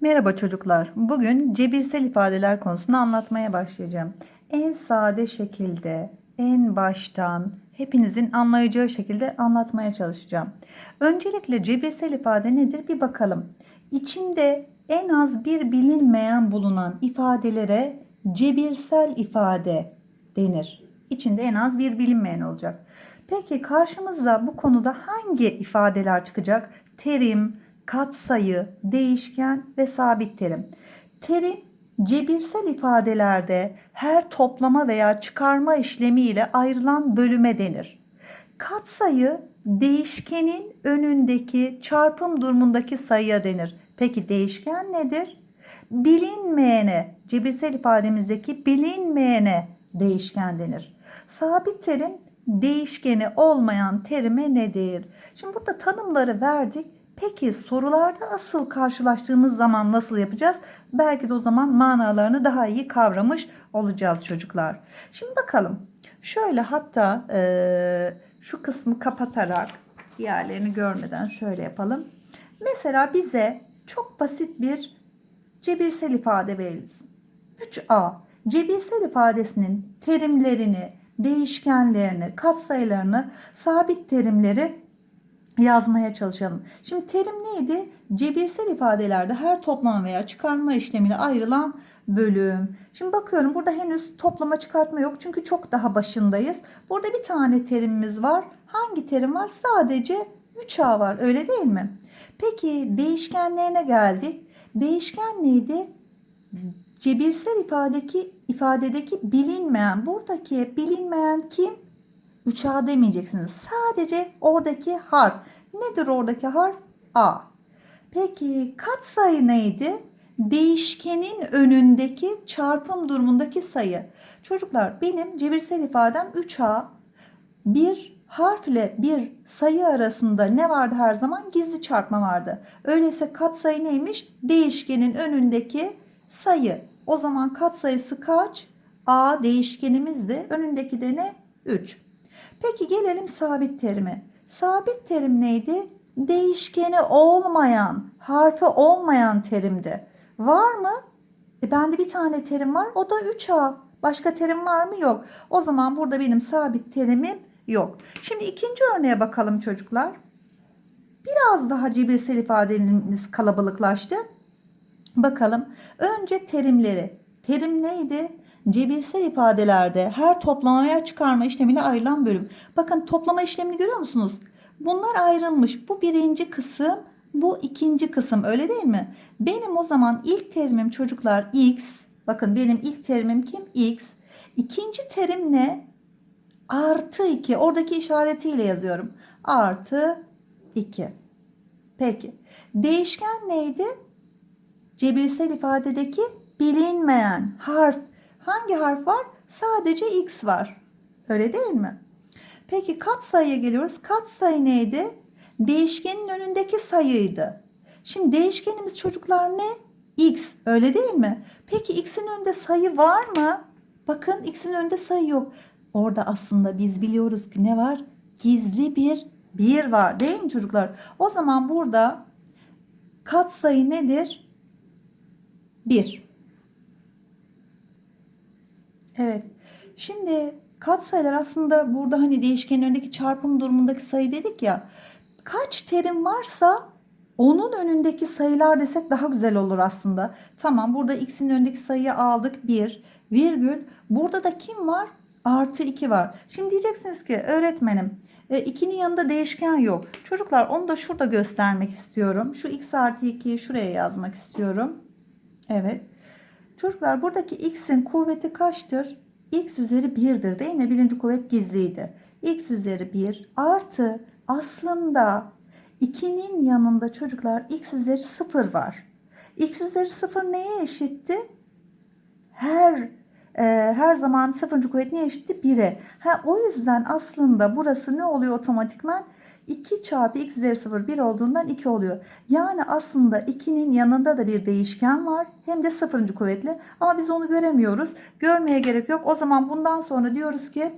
Merhaba çocuklar. Bugün cebirsel ifadeler konusunu anlatmaya başlayacağım. En sade şekilde, en baştan hepinizin anlayacağı şekilde anlatmaya çalışacağım. Öncelikle cebirsel ifade nedir bir bakalım. İçinde en az bir bilinmeyen bulunan ifadelere cebirsel ifade denir. İçinde en az bir bilinmeyen olacak. Peki karşımıza bu konuda hangi ifadeler çıkacak? Terim, katsayı, değişken ve sabit terim. Terim cebirsel ifadelerde her toplama veya çıkarma işlemi ile ayrılan bölüme denir. Katsayı değişkenin önündeki çarpım durumundaki sayıya denir. Peki değişken nedir? Bilinmeyene, cebirsel ifademizdeki bilinmeyene değişken denir. Sabit terim değişkeni olmayan terime nedir? Şimdi burada tanımları verdik. Peki sorularda asıl karşılaştığımız zaman nasıl yapacağız? Belki de o zaman manalarını daha iyi kavramış olacağız çocuklar. Şimdi bakalım. Şöyle hatta e, şu kısmı kapatarak diğerlerini görmeden şöyle yapalım. Mesela bize çok basit bir cebirsel ifade verilsin. 3A cebirsel ifadesinin terimlerini, değişkenlerini, katsayılarını, sabit terimleri yazmaya çalışalım. Şimdi terim neydi? Cebirsel ifadelerde her toplama veya çıkarma işlemiyle ayrılan bölüm. Şimdi bakıyorum burada henüz toplama çıkartma yok. Çünkü çok daha başındayız. Burada bir tane terimimiz var. Hangi terim var? Sadece 3A var. Öyle değil mi? Peki değişkenlerine geldik. Değişken neydi? Cebirsel ifadeki ifadedeki bilinmeyen, buradaki bilinmeyen kim? 3A demeyeceksiniz. Sadece oradaki harf. Nedir oradaki harf? A. Peki katsayı neydi? Değişkenin önündeki çarpım durumundaki sayı. Çocuklar benim cebirsel ifadem 3A. Bir harf ile bir sayı arasında ne vardı her zaman? Gizli çarpma vardı. Öyleyse katsayı neymiş? Değişkenin önündeki sayı. O zaman katsayısı kaç? A değişkenimizdi. Önündeki de ne? 3. Peki gelelim sabit terime. Sabit terim neydi? Değişkeni olmayan, harfi olmayan terimdi. Var mı? E bende bir tane terim var. O da 3A. Başka terim var mı? Yok. O zaman burada benim sabit terimim yok. Şimdi ikinci örneğe bakalım çocuklar. Biraz daha cebirsel ifadelerimiz kalabalıklaştı. Bakalım. Önce terimleri. Terim neydi? Cebirsel ifadelerde her toplamaya çıkarma işlemiyle ayrılan bölüm. Bakın toplama işlemini görüyor musunuz? Bunlar ayrılmış. Bu birinci kısım, bu ikinci kısım. Öyle değil mi? Benim o zaman ilk terimim çocuklar x. Bakın benim ilk terimim kim? x. İkinci terim ne? Artı 2. Oradaki işaretiyle yazıyorum. Artı 2. Peki. Değişken neydi? Cebirsel ifadedeki bilinmeyen harf. Hangi harf var? Sadece x var. Öyle değil mi? Peki katsayıya geliyoruz. Katsayı neydi? Değişkenin önündeki sayıydı. Şimdi değişkenimiz çocuklar ne? x. Öyle değil mi? Peki x'in önünde sayı var mı? Bakın x'in önünde sayı yok. Orada aslında biz biliyoruz ki ne var? Gizli bir 1 var değil mi çocuklar? O zaman burada katsayı nedir? 1. Evet. Şimdi katsayılar aslında burada hani değişkenin önündeki çarpım durumundaki sayı dedik ya. Kaç terim varsa onun önündeki sayılar desek daha güzel olur aslında. Tamam burada x'in önündeki sayıyı aldık 1 virgül. Burada da kim var? Artı 2 var. Şimdi diyeceksiniz ki öğretmenim 2'nin yanında değişken yok. Çocuklar onu da şurada göstermek istiyorum. Şu x artı 2'yi şuraya yazmak istiyorum. Evet. Çocuklar buradaki x'in kuvveti kaçtır? x üzeri 1'dir değil mi? Birinci kuvvet gizliydi. x üzeri 1 artı aslında 2'nin yanında çocuklar x üzeri 0 var. x üzeri 0 neye eşitti? Her e, her zaman sıfırıncı kuvvet neye eşitti? 1'e. Ha, o yüzden aslında burası ne oluyor otomatikman? 2 çarpı x üzeri 0 1 olduğundan 2 oluyor. Yani aslında 2'nin yanında da bir değişken var. Hem de sıfırıncı kuvvetli. Ama biz onu göremiyoruz. Görmeye gerek yok. O zaman bundan sonra diyoruz ki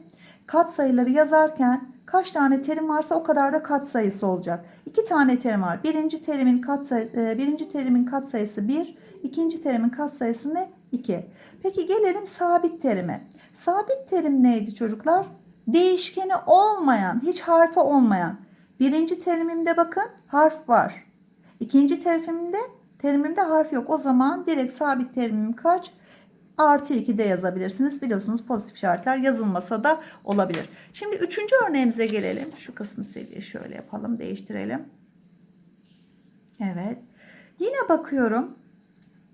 katsayıları yazarken Kaç tane terim varsa o kadar da katsayısı olacak. İki tane terim var. Birinci terimin katsayı, e, birinci terimin katsayısı 1, ikinci terimin katsayısı ne? 2. Peki gelelim sabit terime. Sabit terim neydi çocuklar? Değişkeni olmayan, hiç harfi olmayan. Birinci terimimde bakın harf var. İkinci terimimde terimimde harf yok. O zaman direkt sabit terimim kaç? Artı 2 de yazabilirsiniz. Biliyorsunuz pozitif işaretler yazılmasa da olabilir. Şimdi üçüncü örneğimize gelelim. Şu kısmı seviye şöyle yapalım. Değiştirelim. Evet. Yine bakıyorum.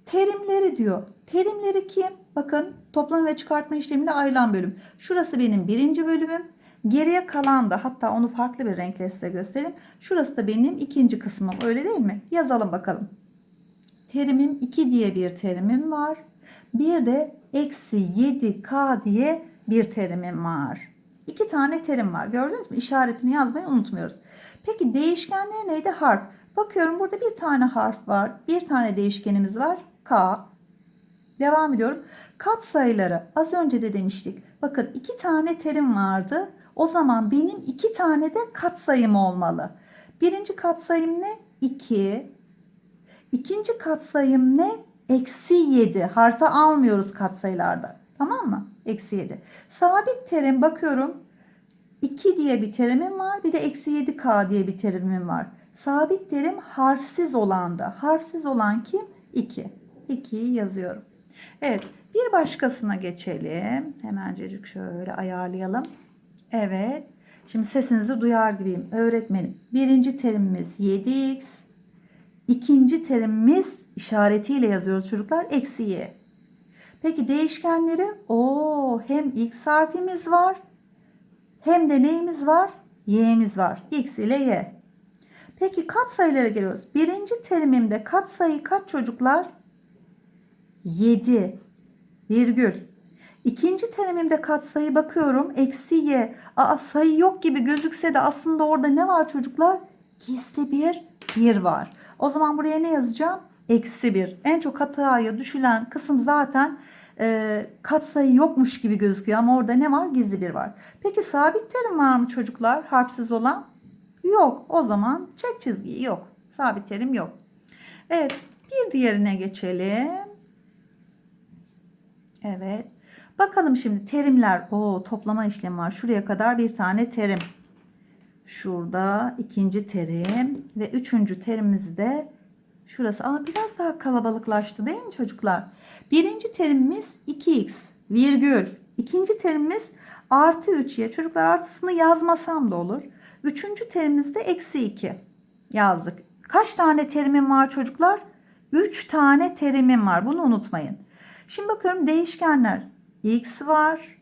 Terimleri diyor. Terimleri kim? Bakın toplama ve çıkartma işleminde ayrılan bölüm. Şurası benim birinci bölümüm. Geriye kalan da hatta onu farklı bir renkle size göstereyim. Şurası da benim ikinci kısmım. Öyle değil mi? Yazalım bakalım. Terimim 2 diye bir terimim var. Bir de eksi 7k diye bir terimim var. İki tane terim var. Gördünüz mü? İşaretini yazmayı unutmuyoruz. Peki değişkenler neydi? Harf. Bakıyorum burada bir tane harf var. Bir tane değişkenimiz var. K. Devam ediyorum. Kat sayıları. Az önce de demiştik. Bakın iki tane terim vardı. O zaman benim iki tane de katsayım olmalı. Birinci katsayım ne? 2. İkinci katsayım ne? Eksi 7. Harfi almıyoruz katsayılarda. Tamam mı? Eksi 7. Sabit terim bakıyorum. 2 diye bir terimim var. Bir de eksi 7k diye bir terimim var. Sabit terim harfsiz olan da. Harfsiz olan kim? 2. 2'yi yazıyorum. Evet. Bir başkasına geçelim. Hemencecik şöyle ayarlayalım. Evet. Şimdi sesinizi duyar gibiyim. Öğretmenim. Birinci terimimiz 7x. İkinci terimimiz işaretiyle yazıyoruz çocuklar. Eksi y. Peki değişkenleri o hem x harfimiz var hem de neyimiz var? Y'miz var. X ile Y. Peki katsayılara geliyoruz. Birinci terimimde katsayı kaç çocuklar? 7 virgül. İkinci terimimde katsayı bakıyorum. Eksi Y. Aa, sayı yok gibi gözükse de aslında orada ne var çocuklar? Gizli bir 1 var. O zaman buraya ne yazacağım? Eksi 1. En çok hataya düşülen kısım zaten e, katsayı yokmuş gibi gözüküyor ama orada ne var? Gizli bir var. Peki sabit terim var mı çocuklar? Harfsiz olan? Yok. O zaman çek çizgiyi yok. Sabit terim yok. Evet. Bir diğerine geçelim. Evet. Bakalım şimdi terimler. O toplama işlemi var. Şuraya kadar bir tane terim. Şurada ikinci terim ve üçüncü terimimizi de şurası. Ama biraz daha kalabalıklaştı değil mi çocuklar? Birinci terimimiz 2x virgül. İkinci terimimiz artı 3y. Çocuklar artısını yazmasam da olur. Üçüncü terimimizde eksi 2 yazdık. Kaç tane terimim var çocuklar? 3 tane terimim var. Bunu unutmayın. Şimdi bakıyorum değişkenler. X var.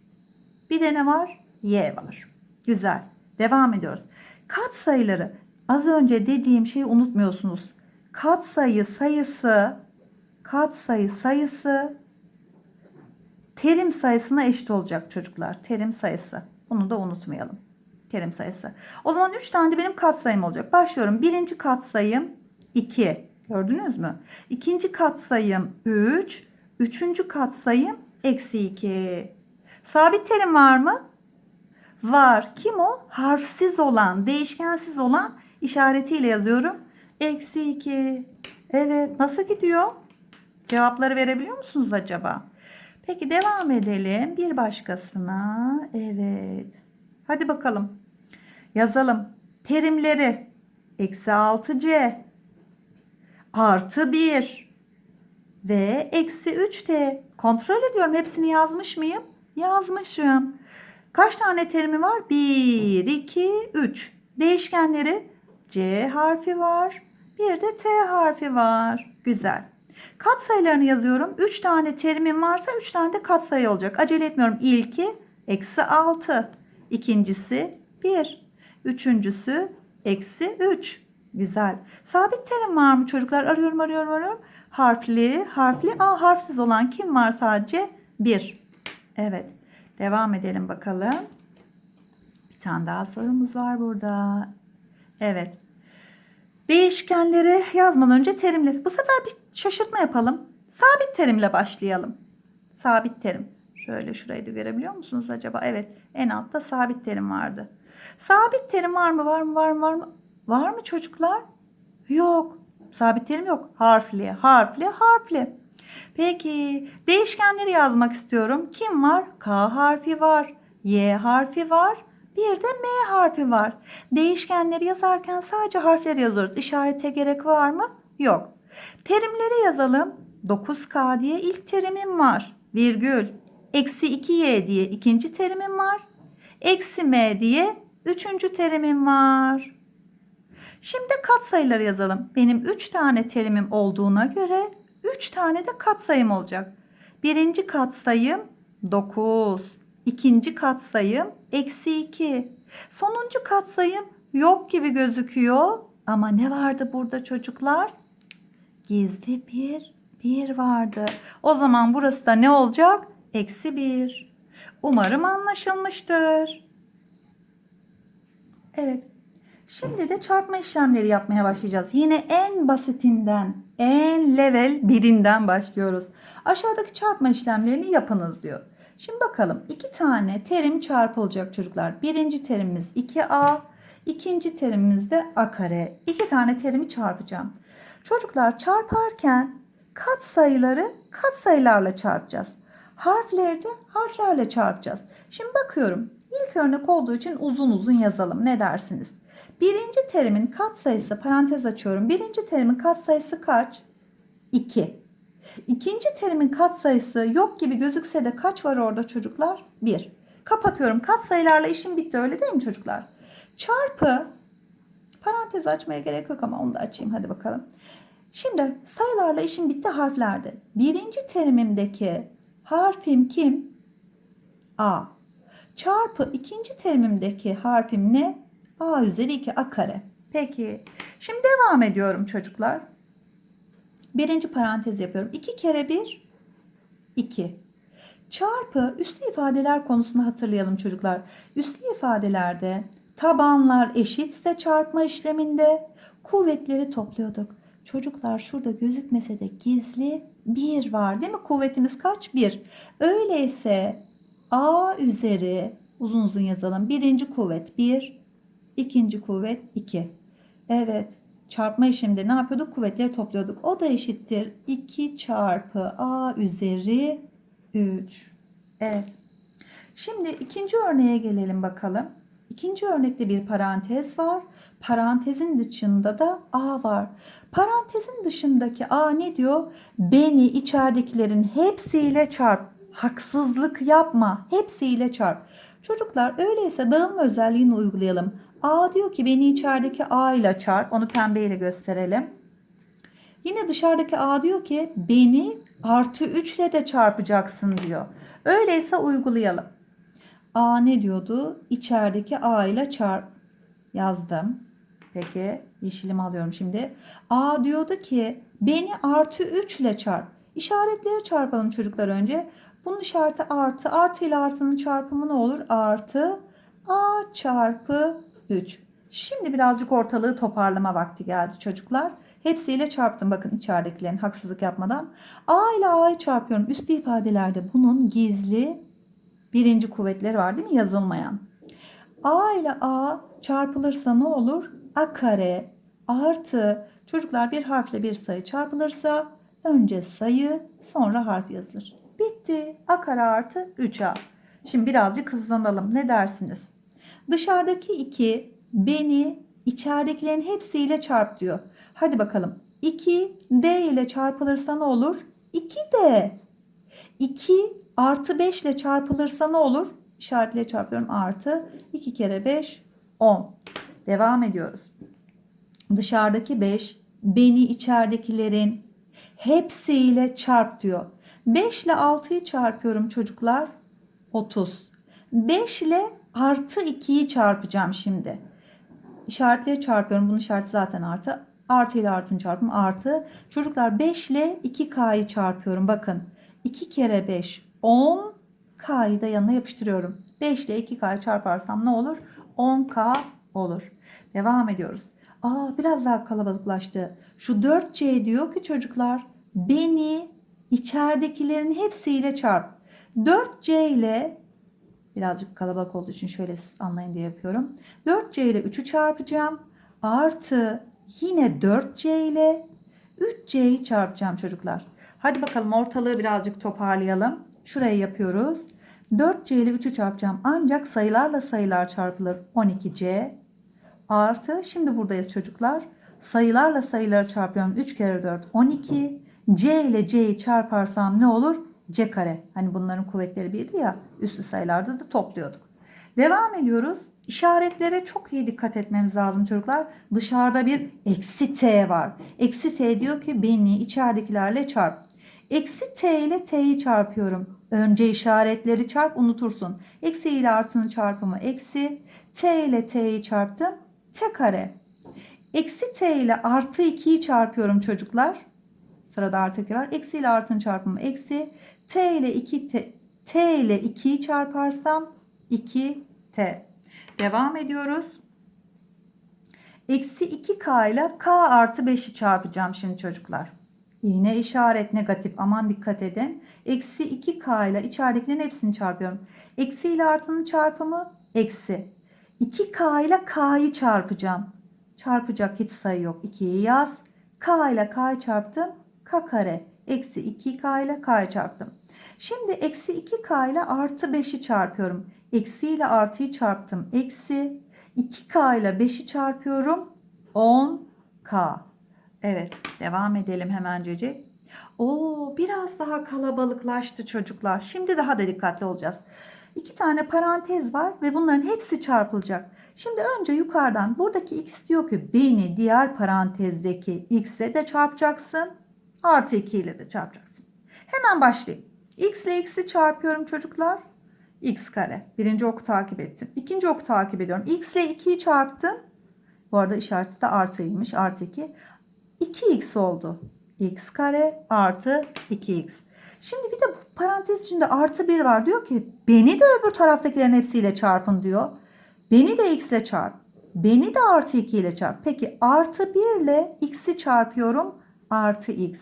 Bir de ne var? Y var. Güzel. Devam ediyoruz. Kat sayıları. Az önce dediğim şeyi unutmuyorsunuz. Kat sayı sayısı kat sayı sayısı terim sayısına eşit olacak çocuklar. Terim sayısı. Bunu da unutmayalım. Terim sayısı. O zaman 3 tane de benim katsayım olacak. Başlıyorum. Birinci katsayım 2. Gördünüz mü? İkinci katsayım 3. Üçüncü katsayım eksi 2. Sabit terim var mı? Var. Kim o? Harfsiz olan, değişkensiz olan işaretiyle yazıyorum. Eksi 2. Evet. Nasıl gidiyor? Cevapları verebiliyor musunuz acaba? Peki devam edelim. Bir başkasına. Evet. Hadi bakalım. Yazalım. Terimleri. Eksi 6C. Artı 1. Ve eksi 3T. Kontrol ediyorum. Hepsini yazmış mıyım? Yazmışım. Kaç tane terimi var? 1, 2, 3. Değişkenleri C harfi var. Bir de T harfi var. Güzel. Katsayılarını yazıyorum. 3 tane terimim varsa 3 tane de katsayı olacak. Acele etmiyorum. İlki eksi 6. İkincisi 1. Üçüncüsü eksi 3. Güzel. Sabit terim var mı çocuklar? Arıyorum arıyorum arıyorum. Harfli, harfli. A harfsiz olan kim var sadece? 1. Evet. Devam edelim bakalım. Bir tane daha sorumuz var burada. Evet. Değişkenleri yazmadan önce terimleri. Bu sefer bir şaşırtma yapalım. Sabit terimle başlayalım. Sabit terim. Şöyle şurayı da görebiliyor musunuz acaba? Evet. En altta sabit terim vardı. Sabit terim var mı? Var mı? Var mı? Var mı? Var mı çocuklar? Yok. Sabit terim yok. Harfli, harfli, harfli. Peki değişkenleri yazmak istiyorum. Kim var? K harfi var. Y harfi var. Bir de M harfi var. Değişkenleri yazarken sadece harfleri yazıyoruz. İşarete gerek var mı? Yok. Terimleri yazalım. 9K diye ilk terimim var. Virgül. Eksi 2Y diye ikinci terimim var. Eksi M diye üçüncü terimim var. Şimdi katsayıları yazalım. Benim 3 tane terimim olduğuna göre 3 tane de katsayım olacak. Birinci katsayım 9. İkinci katsayım eksi 2. Sonuncu katsayım yok gibi gözüküyor. Ama ne vardı burada çocuklar? Gizli bir bir vardı. O zaman burası da ne olacak? Eksi 1. Umarım anlaşılmıştır. Evet. Şimdi de çarpma işlemleri yapmaya başlayacağız. Yine en basitinden, en level birinden başlıyoruz. Aşağıdaki çarpma işlemlerini yapınız diyor. Şimdi bakalım iki tane terim çarpılacak çocuklar. Birinci terimimiz 2a, ikinci terimimiz de a kare. İki tane terimi çarpacağım. Çocuklar çarparken kat sayıları kat sayılarla çarpacağız. Harfleri de harflerle çarpacağız. Şimdi bakıyorum. İlk örnek olduğu için uzun uzun yazalım. Ne dersiniz? Birinci terimin katsayısı parantez açıyorum. Birinci terimin katsayısı kaç? 2. İkinci terimin katsayısı yok gibi gözükse de kaç var orada çocuklar? 1. Kapatıyorum. Katsayılarla işim bitti öyle değil mi çocuklar? Çarpı parantez açmaya gerek yok ama onu da açayım hadi bakalım. Şimdi sayılarla işim bitti harflerde. Birinci terimimdeki harfim kim? A. Çarpı ikinci terimimdeki harfim ne? A üzeri 2 A kare. Peki. Şimdi devam ediyorum çocuklar. Birinci parantez yapıyorum. 2 kere 1 2. Çarpı üslü ifadeler konusunu hatırlayalım çocuklar. Üslü ifadelerde tabanlar eşitse çarpma işleminde kuvvetleri topluyorduk. Çocuklar şurada gözükmese de gizli 1 var değil mi? Kuvvetimiz kaç? 1. Öyleyse A üzeri uzun uzun yazalım. Birinci kuvvet 1, ikinci kuvvet 2. Evet. Çarpma işleminde ne yapıyorduk? Kuvvetleri topluyorduk. O da eşittir 2 çarpı A üzeri 3. Evet. Şimdi ikinci örneğe gelelim bakalım. İkinci örnekte bir parantez var. Parantezin dışında da A var. Parantezin dışındaki A ne diyor? Beni içeridekilerin hepsiyle çarp. Haksızlık yapma. Hepsiyle çarp. Çocuklar öyleyse dağılma özelliğini uygulayalım. A diyor ki beni içerideki A ile çarp. Onu pembeyle gösterelim. Yine dışarıdaki A diyor ki beni artı 3 ile de çarpacaksın diyor. Öyleyse uygulayalım. A ne diyordu? İçerideki A ile çarp. Yazdım. Peki yeşilimi alıyorum şimdi. A diyordu ki beni artı 3 ile çarp. İşaretleri çarpalım çocuklar önce. Bunun işareti artı. Artı ile artının çarpımı ne olur? Artı A çarpı 3. Şimdi birazcık ortalığı toparlama vakti geldi çocuklar. Hepsiyle çarptım bakın içeridekilerin haksızlık yapmadan. A ile A'yı çarpıyorum. Üstü ifadelerde bunun gizli birinci kuvvetleri var değil mi? Yazılmayan. A ile A çarpılırsa ne olur? A kare artı çocuklar bir harfle bir sayı çarpılırsa önce sayı sonra harf yazılır. Bitti. A kare artı 3A. Şimdi birazcık hızlanalım. Ne dersiniz? Dışarıdaki 2 beni içeridekilerin hepsiyle çarp diyor. Hadi bakalım. 2 D ile çarpılırsa ne olur? 2 D. 2 artı 5 ile çarpılırsa ne olur? İşaretle çarpıyorum. Artı 2 kere 5 10. Devam ediyoruz. Dışarıdaki 5 beni içeridekilerin hepsiyle çarp diyor. 5 ile 6'yı çarpıyorum çocuklar. 30. 5 ile artı 2'yi çarpacağım şimdi. İşaretleri çarpıyorum. Bunun işareti zaten artı. Artı ile artının çarpımı artı. Çocuklar 5 ile 2K'yı çarpıyorum. Bakın 2 kere 5 10. K'yı da yanına yapıştırıyorum. 5 ile 2K'yı çarparsam ne olur? 10K olur. Devam ediyoruz. Aa biraz daha kalabalıklaştı. Şu 4C diyor ki çocuklar beni içeridekilerin hepsiyle çarp. 4C ile Birazcık kalabalık olduğu için şöyle anlayın diye yapıyorum. 4C ile 3'ü çarpacağım. Artı yine 4C ile 3C'yi çarpacağım çocuklar. Hadi bakalım ortalığı birazcık toparlayalım. Şurayı yapıyoruz. 4C ile 3'ü çarpacağım. Ancak sayılarla sayılar çarpılır. 12C artı şimdi buradayız çocuklar. Sayılarla sayıları çarpıyorum. 3 kere 4 12. C ile C'yi çarparsam ne olur? C kare. Hani bunların kuvvetleri birdi ya. Üslü sayılarda da topluyorduk. Devam ediyoruz. İşaretlere çok iyi dikkat etmemiz lazım çocuklar. Dışarıda bir eksi t var. Eksi t diyor ki beni içeridekilerle çarp. Eksi t ile t'yi çarpıyorum. Önce işaretleri çarp unutursun. Eksi ile artının çarpımı eksi. T ile t'yi çarptım. T kare. Eksi t ile artı 2'yi çarpıyorum çocuklar. Sırada artı 2 var. Eksi ile artının çarpımı eksi. T ile 2 t, t ile 2'yi çarparsam 2t. Devam ediyoruz. Eksi 2k ile k artı 5'i çarpacağım şimdi çocuklar. Yine işaret negatif. Aman dikkat edin. Eksi 2k ile içeridekilerin hepsini çarpıyorum. Eksi ile artının çarpımı eksi. 2k ile k'yı çarpacağım. Çarpacak hiç sayı yok. 2'yi yaz. k ile k'yı çarptım. k kare. Eksi 2k ile k'yı çarptım. Şimdi eksi 2k ile artı 5'i çarpıyorum. Eksi ile artıyı çarptım. Eksi 2k ile 5'i çarpıyorum. 10k. Evet devam edelim hemencecik. Oo biraz daha kalabalıklaştı çocuklar. Şimdi daha da dikkatli olacağız. İki tane parantez var ve bunların hepsi çarpılacak. Şimdi önce yukarıdan buradaki x diyor ki beni diğer parantezdeki x'e de çarpacaksın. Artı 2 ile de çarpacaksın. Hemen başlayayım. x ile x'i çarpıyorum çocuklar. x kare. Birinci oku takip ettim. İkinci oku takip ediyorum. x ile 2'yi çarptım. Bu arada işareti de artıymış. Artı 2. 2x oldu. x kare artı 2x. Şimdi bir de bu parantez içinde artı 1 var. Diyor ki beni de öbür taraftakilerin hepsiyle çarpın diyor. Beni de x ile çarp. Beni de artı 2 ile çarp. Peki artı 1 ile x'i çarpıyorum. Artı x.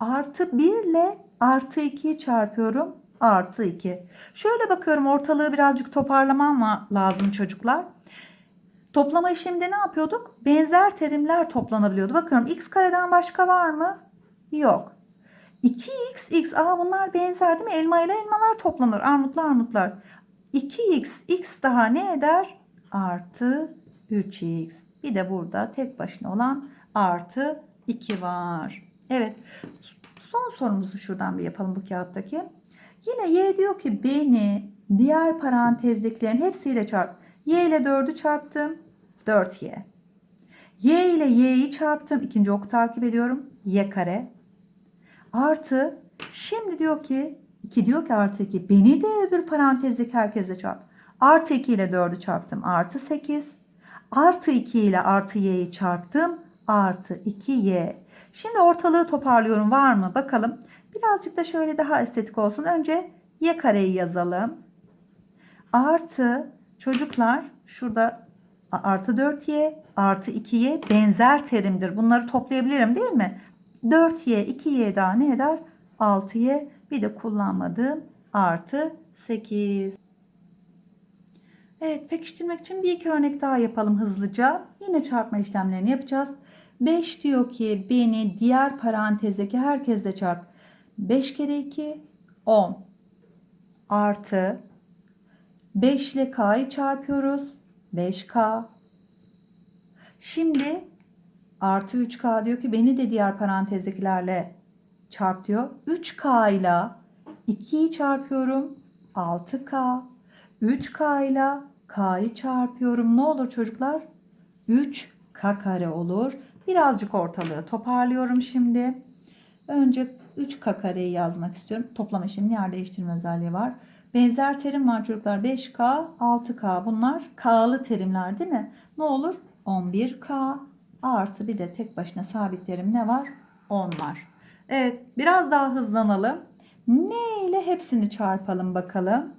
Artı 1 ile artı 2'yi çarpıyorum. Artı 2. Şöyle bakıyorum ortalığı birazcık toparlamam lazım çocuklar. Toplama işleminde ne yapıyorduk? Benzer terimler toplanabiliyordu. Bakıyorum x kareden başka var mı? Yok. 2x, x. Aa bunlar benzer değil mi? Elma ile elmalar toplanır. Armutla armutlar. 2x, x daha ne eder? Artı 3x. Bir de burada tek başına olan artı 2 var. Evet. Son sorumuzu şuradan bir yapalım bu kağıttaki. Yine y diyor ki beni diğer parantezdekilerin hepsiyle çarp. y ile 4'ü çarptım. 4y. y ile y'yi çarptım. İkinci oku takip ediyorum. y kare. Artı şimdi diyor ki 2 diyor ki artı 2. Beni de öbür parantezdeki herkese çarp. Artı 2 ile 4'ü çarptım. Artı 8. Artı 2 ile artı y'yi çarptım. Artı 2y. Şimdi ortalığı toparlıyorum. Var mı? Bakalım. Birazcık da şöyle daha estetik olsun. Önce y kareyi yazalım. Artı çocuklar şurada artı 4y artı 2y benzer terimdir. Bunları toplayabilirim değil mi? 4y 2y daha ne eder? 6y bir de kullanmadığım artı 8. Evet pekiştirmek için bir iki örnek daha yapalım hızlıca. Yine çarpma işlemlerini yapacağız. 5 diyor ki beni diğer parantezdeki herkesle çarp. 5 kere 2 10 artı 5 ile k'yı çarpıyoruz. 5k. Şimdi artı 3k diyor ki beni de diğer parantezdekilerle çarp diyor. 3k ile 2'yi çarpıyorum. 6k. 3k ile k'yı çarpıyorum. Ne olur çocuklar? 3k kare olur. Birazcık ortalığı toparlıyorum şimdi. Önce 3k kareyi yazmak istiyorum. Toplama işlemi yer değiştirme özelliği var. Benzer terim var çocuklar. 5k, 6k bunlar k'lı terimler değil mi? Ne olur? 11k artı bir de tek başına sabit terim ne var? 10 var. Evet biraz daha hızlanalım. Ne ile hepsini çarpalım bakalım.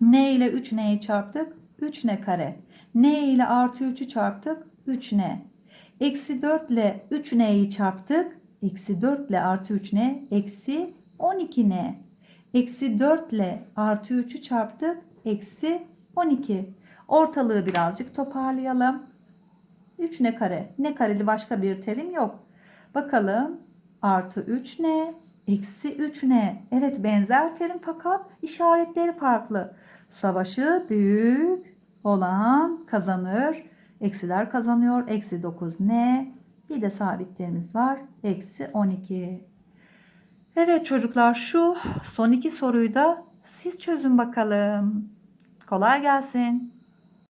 Ne ile 3 neyi çarptık? 3 ne kare. Ne ile artı 3'ü çarptık? 3 ne. Eksi 4 ile 3 neyi çarptık? Eksi 4 ile artı 3 ne? Eksi 12 ne. Eksi 4 ile artı 3'ü çarptık. eksi 12. Ortalığı birazcık toparlayalım. 3 ne kare? Ne kareli başka bir terim yok. Bakalım artı 3 ne? Eksi 3 ne? Evet benzer terim fakat işaretleri farklı. Savaşı büyük olan kazanır. Eksiler kazanıyor. Eksi 9 ne? Bir de sabitlerimiz var. Eksi 12. Evet çocuklar şu son iki soruyu da siz çözün bakalım. Kolay gelsin.